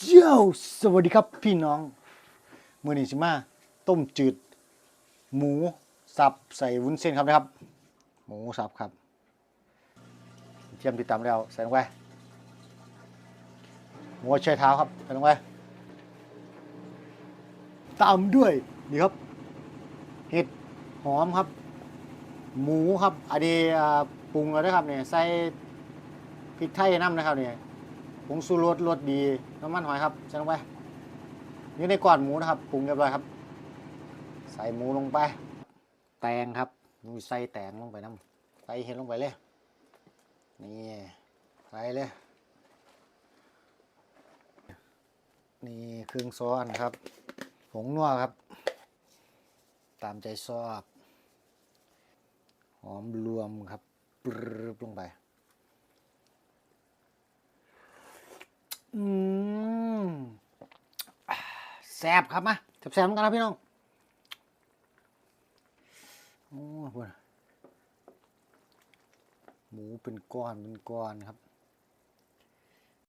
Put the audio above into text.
เจ้าสวัสดีครับพี่น้องมือนี้สิมาต้มจืด หมูสับใส่วุ้นเส้นครับนะครับ หมูสับครับเทียมติดตามแล้วใส่ลงไปหัวไชเท้าครับใส่ลงไปตามด้วยนี่ครับ เห็ดหอมครับ หมูครับอันนี้ปรุงแล้วนะครับเนี่ยใส่พริกไทยน้ำนะครับเนี่ย ผงสูรสรสดีน้ำมันหอยครับใส่ลงไปอยู่ในก้อนหมูนะครับปรุงเรียบร้อยครับ ใส่หมูลงไป แตงครับมีใส่แตงลงไปน้ำใส่เห็ดลงไปเลยนี่ใส่เลยนี่เครื่องซ้อนครับ ผงนัวครับ ตามใจชอบหอมรวมครับปรึบลงไป อืมแซ่บครับมาแซ่บๆเหมือนกันนะพี่น้อง โอ้โหหมูเป็นก้อนเป็นก้อนครับ